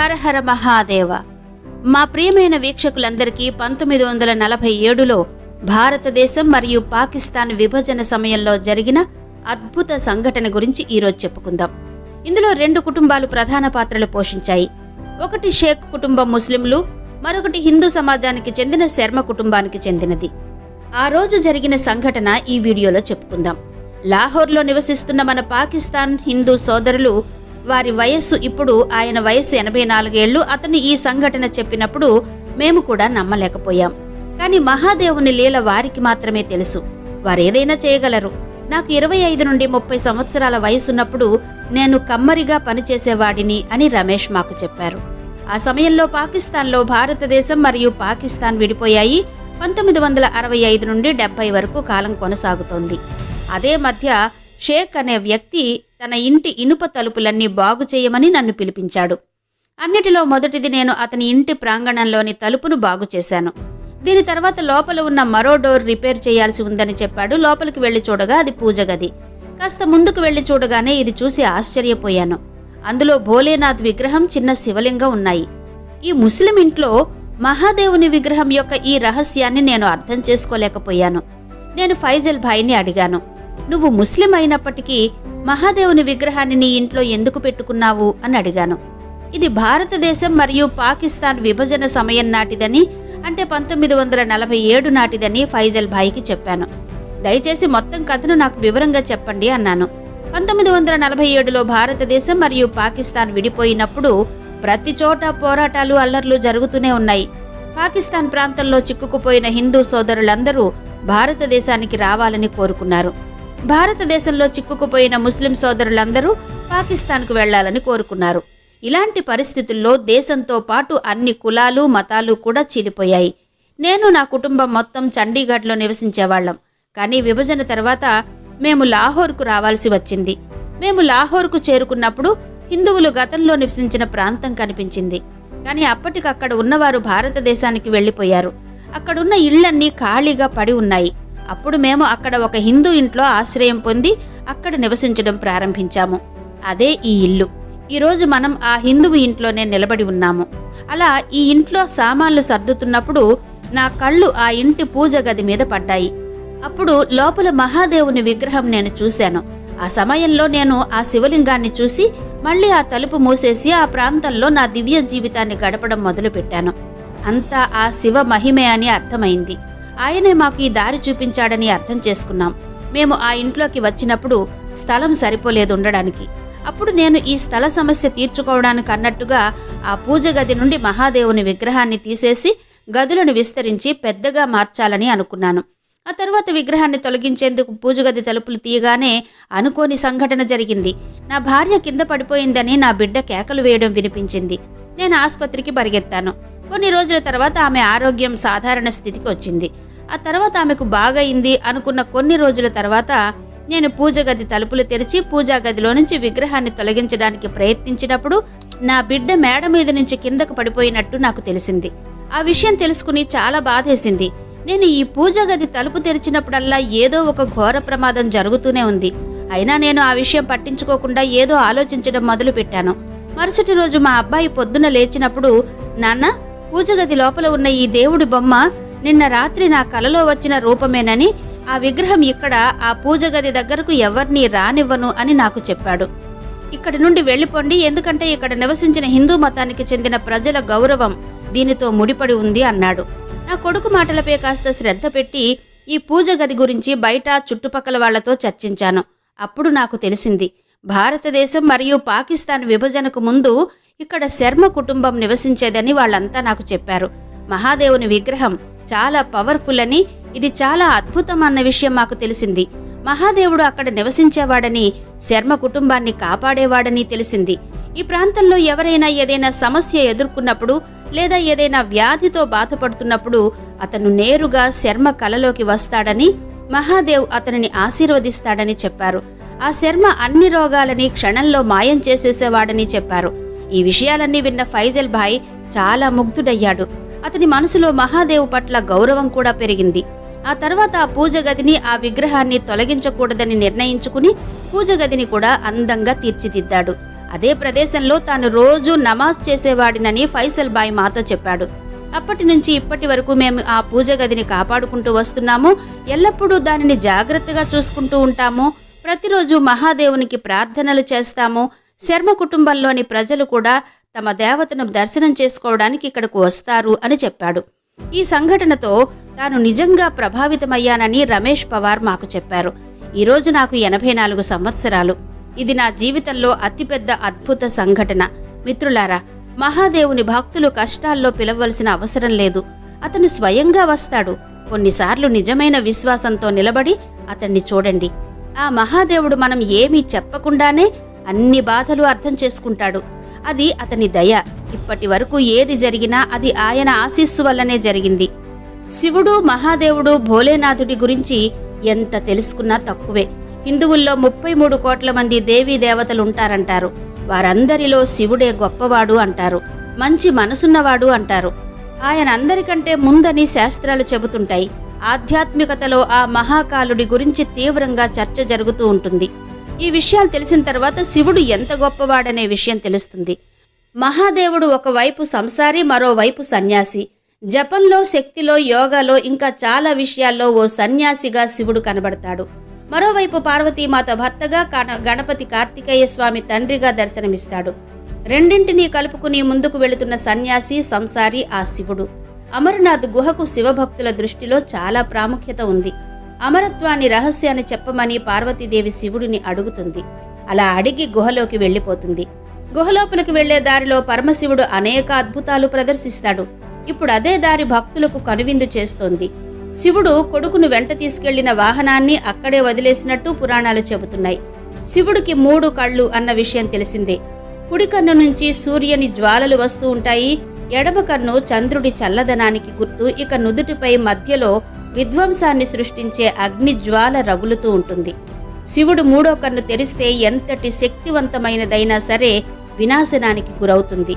హర హర మహాదేవ. మా ప్రియమైన వీక్షకులందరికీ పంతొమ్మిది వందల నలభై ఏడులో భారతదేశం మరియు పాకిస్తాన్ విభజన సమయంలో జరిగిన అద్భుత సంఘటన గురించి ఈరోజు చెప్పుకుందాం. ఇందులో రెండు కుటుంబాలు ప్రధాన పాత్రలు పోషించాయి. ఒకటి షేక్ కుటుంబం ముస్లింలు మరొకటి హిందూ సమాజానికి చెందిన శర్మ కుటుంబానికి చెందినది. ఆ రోజు జరిగిన సంఘటన ఈ వీడియోలో చెప్పుకుందాం. లాహోర్లో నివసిస్తున్న మన పాకిస్తాన్ హిందూ సోదరులు వారి వయస్సు ఇప్పుడు ఆయన వయస్సు ఎనభై నాలుగేళ్ళు అతను ఈ సంఘటన చెప్పినప్పుడు మేము కూడా నమ్మలేకపోయాం. కానీ మహాదేవుని లీల వారికి మాత్రమే తెలుసు. వారేదైనా చేయగలరు. నాకు ఇరవై ఐదు నుండి ముప్పై సంవత్సరాల వయసున్నప్పుడు నేను కమ్మరిగా పనిచేసేవాడిని అని రమేష్ మాకు చెప్పారు. ఆ సమయంలో పాకిస్తాన్లో భారతదేశం మరియు పాకిస్తాన్ విడిపోయాయి. పంతొమ్మిది వందల అరవై ఐదు నుండి డెబ్బై వరకు కాలం కొనసాగుతోంది. అదే మధ్య షేక్ అనే వ్యక్తి తన ఇంటి ఇనుప తలుపులన్నీ బాగు చేయమని నన్ను పిలిపించాడు. అన్నిటిలో మొదటిది నేను అతని ఇంటి ప్రాంగణంలోని తలుపును బాగు చేశాను. దీని తర్వాత లోపల ఉన్న మరో డోర్ రిపేర్ చేయాల్సి ఉందని చెప్పాడు. లోపలికి వెళ్ళి చూడగా అది పూజ గది. కాస్త ముందుకు వెళ్ళి చూడగానే ఇది చూసి ఆశ్చర్యపోయాను. అందులో భోలేనాథ్ విగ్రహం చిన్న శివలింగం ఉన్నాయి. ఈ ముస్లిం ఇంట్లో మహాదేవుని విగ్రహం యొక్క ఈ రహస్యాన్ని నేను అర్థం చేసుకోలేకపోయాను. నేను ఫైజల్ భాయ్ని అడిగాను. నువ్వు ముస్లిం అయినప్పటికీ మహాదేవుని విగ్రహాన్ని నీ ఇంట్లో ఎందుకు పెట్టుకున్నావు అని అడిగాను. ఇది భారతదేశం మరియు పాకిస్తాన్ విభజన సమయం నాటిదని అంటే పంతొమ్మిది వందల నలభై ఏడు నాటిదని ఫైజల్ భాయ్కి చెప్పాను. దయచేసి మొత్తం కథను నాకు వివరంగా చెప్పండి అన్నాను. పంతొమ్మిది వందల నలభై ఏడులో భారతదేశం మరియు పాకిస్తాన్ విడిపోయినప్పుడు ప్రతి చోట పోరాటాలు అల్లర్లు జరుగుతూనే ఉన్నాయి. పాకిస్తాన్ ప్రాంతంలో చిక్కుకుపోయిన హిందూ సోదరులందరూ భారతదేశానికి రావాలని కోరుకున్నారు. భారతదేశంలో చిక్కుకుపోయిన ముస్లిం సోదరులందరూ పాకిస్తాన్కు వెళ్ళాలని కోరుకున్నారు. ఇలాంటి పరిస్థితుల్లో దేశంతో పాటు అన్ని కులాలు మతాలు కూడా చీలిపోయాయి. నేను నా కుటుంబం మొత్తం చండీగఢ్లో నివసించేవాళ్ళం కానీ విభజన తర్వాత మేము లాహోర్కు రావాల్సి వచ్చింది. మేము లాహోర్కు చేరుకున్నప్పుడు హిందువులు గతంలో నివసించిన ప్రాంతం కనిపించింది. కానీ అప్పటికక్కడ ఉన్నవారు భారతదేశానికి వెళ్ళిపోయారు. అక్కడున్న ఇళ్ళన్నీ ఖాళీగా పడి ఉన్నాయి. అప్పుడు మేము అక్కడ ఒక హిందూ ఇంట్లో ఆశ్రయం పొంది అక్కడ నివసించడం ప్రారంభించాము. అదే ఈ ఇల్లు. ఈరోజు మనం ఆ హిందువు ఇంట్లోనే నిలబడి ఉన్నాము. అలా ఈ ఇంట్లో సామాన్లు సర్దుతున్నప్పుడు నా కళ్ళు ఆ ఇంటి పూజ గది మీద పడ్డాయి. అప్పుడు లోపల మహాదేవుని విగ్రహం నేను చూశాను. ఆ సమయంలో నేను ఆ శివలింగాన్ని చూసి మళ్ళీ ఆ తలుపు మూసేసి ఆ ప్రాంతంలో నా దివ్య జీవితాన్ని గడపడం మొదలుపెట్టాను. అంతా ఆ శివ మహిమే అని అర్థమైంది. ఆయనే మాకు ఈ దారి చూపించాడని అర్థం చేసుకున్నాం. మేము ఆ ఇంట్లోకి వచ్చినప్పుడు స్థలం సరిపోలేదు ఉండడానికి అప్పుడు నేను ఈ స్థల సమస్య తీర్చుకోవడానికి అన్నట్టుగా ఆ పూజ గది నుండి మహాదేవుని విగ్రహాన్ని తీసేసి గదులను విస్తరించి పెద్దగా మార్చాలని అనుకున్నాను. ఆ తర్వాత విగ్రహాన్ని తొలగించేందుకు పూజగది తలుపులు తీయగానే అనుకోని సంఘటన జరిగింది. నా భార్య కింద పడిపోయిందని నా బిడ్డ కేకలు వేయడం వినిపించింది. నేను ఆసుపత్రికి పరిగెత్తాను. కొన్ని రోజుల తర్వాత ఆమె ఆరోగ్యం సాధారణ స్థితికి వచ్చింది. ఆ తర్వాత ఆమెకు బాగయింది అనుకున్న కొన్ని రోజుల తర్వాత నేను పూజ గది తలుపులు తెరిచి పూజా గదిలో నుంచి విగ్రహాన్ని తొలగించడానికి ప్రయత్నించినప్పుడు నా బిడ్డ మేడ మీద నుంచి కిందకు పడిపోయినట్టు నాకు తెలిసింది. ఆ విషయం తెలుసుకుని చాలా బాధేసింది. నేను ఈ పూజా గది తలుపు తెరిచినప్పుడల్లా ఏదో ఒక ఘోర ప్రమాదం జరుగుతూనే ఉంది. అయినా నేను ఆ విషయం పట్టించుకోకుండా ఏదో ఆలోచించడం మొదలుపెట్టాను. మరుసటి రోజు మా అబ్బాయి పొద్దున లేచినప్పుడు నాన్న పూజ గది లోపల ఉన్న ఈ దేవుడి బొమ్మ నిన్న రాత్రి నా కలలో వచ్చిన రూపమేనని ఆ విగ్రహం ఇక్కడ ఆ పూజ గది దగ్గరకు ఎవరినీ రానివ్వను అని నాకు చెప్పాడు. ఇక్కడి నుండి వెళ్ళిపోండి ఎందుకంటే ఇక్కడ నివసించిన హిందూ మతానికి చెందిన ప్రజల గౌరవం దీనితో ముడిపడి ఉంది అన్నాడు. నా కొడుకు మాటలపై కాస్త శ్రద్ధ పెట్టి ఈ పూజ గది గురించి బయట చుట్టుపక్కల వాళ్ళతో చర్చించాను. అప్పుడు నాకు తెలిసింది భారతదేశం మరియు పాకిస్తాన్ విభజనకు ముందు ఇక్కడ శర్మ కుటుంబం నివసించేదని వాళ్ళంతా నాకు చెప్పారు. మహాదేవుని విగ్రహం చాలా పవర్ఫుల్ అని ఇది చాలా అద్భుతం అన్న విషయం మాకు తెలిసింది. మహాదేవుడు అక్కడ నివసించేవాడని శర్మ కుటుంబాన్ని కాపాడేవాడని తెలిసింది. ఈ ప్రాంతంలో ఎవరైనా ఏదైనా సమస్య ఎదుర్కొన్నప్పుడు లేదా ఏదైనా వ్యాధితో బాధపడుతున్నప్పుడు అతను నేరుగా శర్మ కలలోకి వస్తాడని మహాదేవ్ అతనిని ఆశీర్వదిస్తాడని చెప్పారు. ఆ శర్మ అన్ని రోగాలని క్షణంలో మాయం చేసేసేవాడని చెప్పారు. ఈ విషయాలన్నీ విన్న ఫైజల్ భాయ్ చాలా ముగ్ధుడయ్యాడు. అతని మనసులో మహాదేవ్ పట్ల గౌరవం కూడా పెరిగింది. ఆ తర్వాత ఆ పూజ గదిని ఆ విగ్రహాన్ని తొలగించకూడదని నిర్ణయించుకుని పూజ గదిని కూడా అందంగా తీర్చిదిద్దాడు. అదే ప్రదేశంలో తాను రోజు నమాజ్ చేసేవాడినని ఫైసల్ బాయ్ మాతో చెప్పాడు. అప్పటి నుంచి ఇప్పటి వరకు మేము ఆ పూజ గదిని కాపాడుకుంటూ వస్తున్నాము. ఎల్లప్పుడూ దానిని జాగ్రత్తగా చూసుకుంటూ ఉంటాము. ప్రతిరోజు మహాదేవునికి ప్రార్థనలు చేస్తాము. శర్మ కుటుంబంలోని ప్రజలు కూడా తమ దేవతను దర్శనం చేసుకోవడానికి ఇక్కడకు వస్తారు అని చెప్పాడు. ఈ సంఘటనతో తాను నిజంగా ప్రభావితమయ్యానని రమేష్ పవార్ మాకు చెప్పారు. ఈరోజు నాకు ఎనభై నాలుగు సంవత్సరాలు. ఇది నా జీవితంలో అతిపెద్ద అద్భుత సంఘటన. మిత్రులారా మహాదేవుని భక్తులు కష్టాల్లో పిలవలసిన అవసరం లేదు. అతను స్వయంగా వస్తాడు. కొన్నిసార్లు నిజమైన విశ్వాసంతో నిలబడి అతన్ని చూడండి. ఆ మహాదేవుడు మనం ఏమీ చెప్పకుండానే అన్ని బాధలు అర్థం చేసుకుంటాడు. అది అతని దయ. ఇప్పటి వరకు ఏది జరిగినా అది ఆయన ఆశీస్సు వల్లనే జరిగింది. శివుడు మహాదేవుడు భోలేనాథుడి గురించి ఎంత తెలుసుకున్నా తక్కువే. హిందువుల్లో ముప్పై మూడు కోట్ల మంది దేవీ దేవతలు ఉంటారంటారు వారందరిలో శివుడే గొప్పవాడు అంటారు. మంచి మనసున్నవాడు అంటారు. ఆయన అందరికంటే ముందని శాస్త్రాలు చెబుతుంటాయి. ఆధ్యాత్మికతలో ఆ మహాకాలుడి గురించి తీవ్రంగా చర్చ జరుగుతూ ఉంటుంది. ఈ విషయాలు తెలిసిన తర్వాత శివుడు ఎంత గొప్పవాడనే విషయం తెలుస్తుంది. మహాదేవుడు ఒకవైపు సంసారి మరోవైపు సన్యాసి. జపంలో శక్తిలో యోగాలో ఇంకా చాలా విషయాల్లో ఓ సన్యాసిగా శివుడు కనబడతాడు. మరోవైపు పార్వతీమాత భర్తగా కన- గణపతి కార్తికేయ స్వామి తండ్రిగా దర్శనమిస్తాడు. రెండింటినీ కలుపుకుని ముందుకు వెళుతున్న సన్యాసి సంసారి ఆ శివుడు. అమరనాథ్ గుహకు శివభక్తుల దృష్టిలో చాలా ప్రాముఖ్యత ఉంది. అమరత్వాన్ని రహస్యాన్ని చెప్పమని పార్వతీదేవి శివుడిని అడుగుతుంది. అలా అడిగి గుహలోకి వెళ్ళిపోతుంది. గుహలోపలికి వెళ్ళే దారిలో పరమశివుడు అనేక అద్భుతాలు ప్రదర్శిస్తాడు. ఇప్పుడు అదే దారి భక్తులకు కనువిందు చేస్తోంది. శివుడు కొడుకును వెంట తీసుకెళ్ళిన వాహనాన్ని అక్కడే వదిలేసినట్టు పురాణాలు చెబుతున్నాయి. శివుడికి మూడు కళ్ళు అన్న విషయం తెలిసిందే. కుడి కన్ను నుంచి సూర్యుని జ్వాలలు వస్తూ ఉంటాయి. ఎడమ కన్ను చంద్రుడి చల్లదనానికి గుర్తు ఇక నుదుటిపై మధ్యలో విధ్వంసాన్ని సృష్టించే అగ్ని జ్వాల రగులుతూ ఉంటుంది. శివుడు మూడో కన్ను తెరిస్తే ఎంతటి శక్తివంతమైనదైనా సరే వినాశనానికి గురవుతుంది.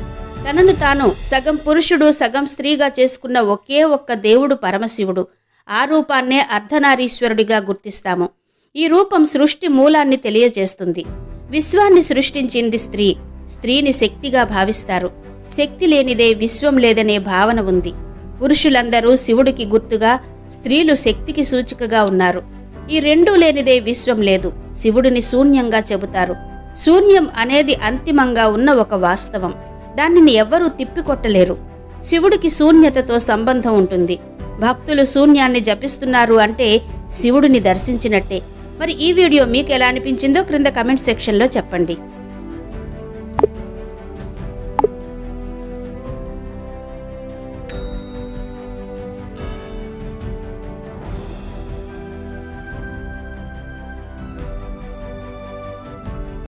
తనను తాను సగం పురుషుడు సగం స్త్రీగా చేసుకున్న ఒకే ఒక్క దేవుడు పరమశివుడు. ఆ రూపాన్నే అర్ధనారీశ్వరుడిగా గుర్తిస్తాము. ఈ రూపం సృష్టి మూలాన్ని తెలియజేస్తుంది. విశ్వాన్ని సృష్టించింది స్త్రీ. స్త్రీని శక్తిగా భావిస్తారు. శక్తి లేనిదే విశ్వం లేదనే భావన ఉంది. పురుషులందరూ శివుడికి గుర్తుగా స్త్రీలు శక్తికి సూచికగా ఉన్నారు. ఈ రెండూ లేనిదే విశ్వం లేదు శివుడిని శూన్యంగా చెబుతారు. శూన్యం అనేది అంతిమంగా ఉన్న ఒక వాస్తవం. దానిని ఎవ్వరూ తిప్పికొట్టలేరు. శివుడికి శూన్యతతో సంబంధం ఉంటుంది. భక్తులు శూన్యాన్ని జపిస్తున్నారు అంటే శివుడిని దర్శించినట్టే. మరి ఈ వీడియో మీకు ఎలా అనిపించిందో క్రింద కమెంట్ సెక్షన్లో చెప్పండి.